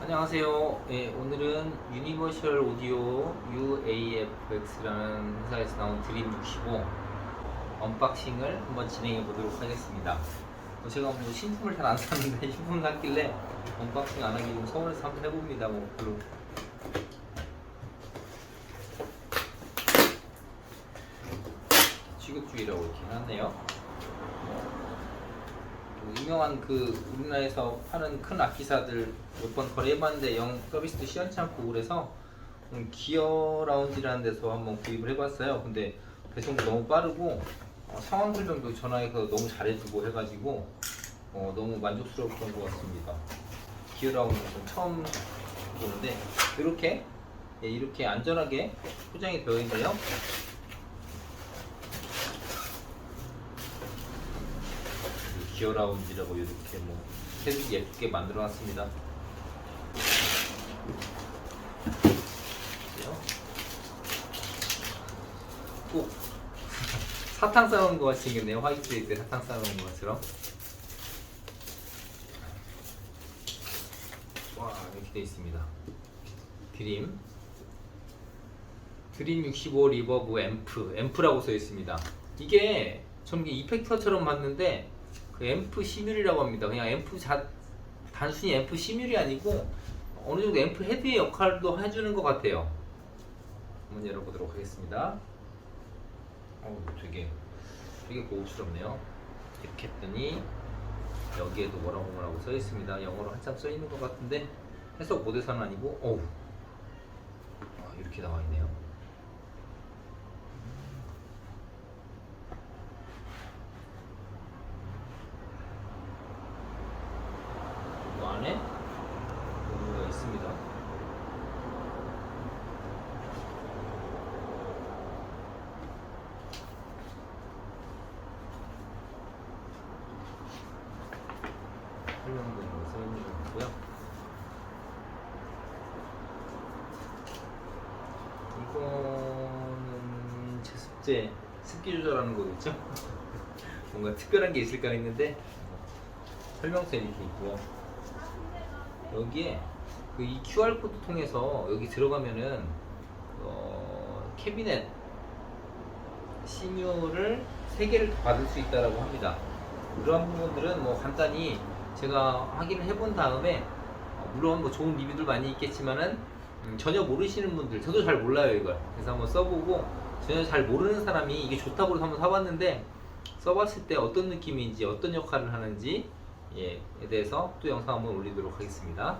안녕하세요. 예, 오늘은 유니버셜 오디오 UAFX라는 회사에서 나온 드림 65 언박싱을 한번 진행해 보도록 하겠습니다. 어, 제가 뭐 신품을 잘 안 샀는데 신품 샀길래 언박싱 안 하기 좀 서울에서 한번 해봅니다. 뭐 별로 취급주의라고 이렇게 해놨네요. 그 유명한 그 우리나라에서 파는 큰 악기사들 몇 번 거래해봤는데 영 서비스도 시원치 않고 그래서 오늘 기어 라운지라는 데서 한번 구입을 해봤어요. 근데 배송도 너무 빠르고 어, 상황 설명도 전화해서 너무 잘해주고 해가지고 어, 너무 만족스러웠던 것 같습니다. 기어 라운지는 처음 보는데 이렇게 예, 이렇게 안전하게 포장이 되어 있네요. 이 기어 라운지라고 이렇게 뭐 테두리 예쁘게 만들어 놨습니다. 꼭 사탕 싸놓은 것 같이 생겼네요. 화이트데이 때 사탕 싸놓은 것처럼. 와 이렇게 돼 있습니다. 드림 드림 65 리버브 앰프 앰프라고 써 있습니다. 이게 이게 이펙터처럼 봤는데 그 앰프 시뮬이라고 합니다. 그냥 앰프 자 단순히 앰프 시뮬이 아니고 어느 정도 앰프 헤드의 역할도 해주는 것 같아요. 한번 열어보도록 하겠습니다. 어우 되게 되게 고급스럽네요. 이렇게 했더니 여기에도 뭐라고 뭐라고 써 있습니다. 영어로 한참 써 있는 것 같은데 해석 못해서는 아니고 어우 아, 이렇게 나와 있네요. 이 안에 뭐가 있습니다. 있는 것 같고요. 이거는 제습제 습기 조절하는 거겠죠? 뭔가 특별한 게 있을까 했는데 설명서 이렇게 있고요. 여기에 그 이 QR 코드 통해서 여기 들어가면은 어, 캐비넷 시뮤를 3개를 받을 수 있다라고 합니다. 그런 부분들은 뭐 간단히 제가 확인을 해본 다음에 어, 물론 뭐 좋은 리뷰들 많이 있겠지만은 음, 전혀 모르시는 분들 저도 잘 몰라요 이걸 그래서 한번 써보고 전혀 잘 모르는 사람이 이게 좋다고 해서 한번 사봤는데 써봤을 때 어떤 느낌인지 어떤 역할을 하는지 예, 에 대해서 또 영상 한번 올리도록 하겠습니다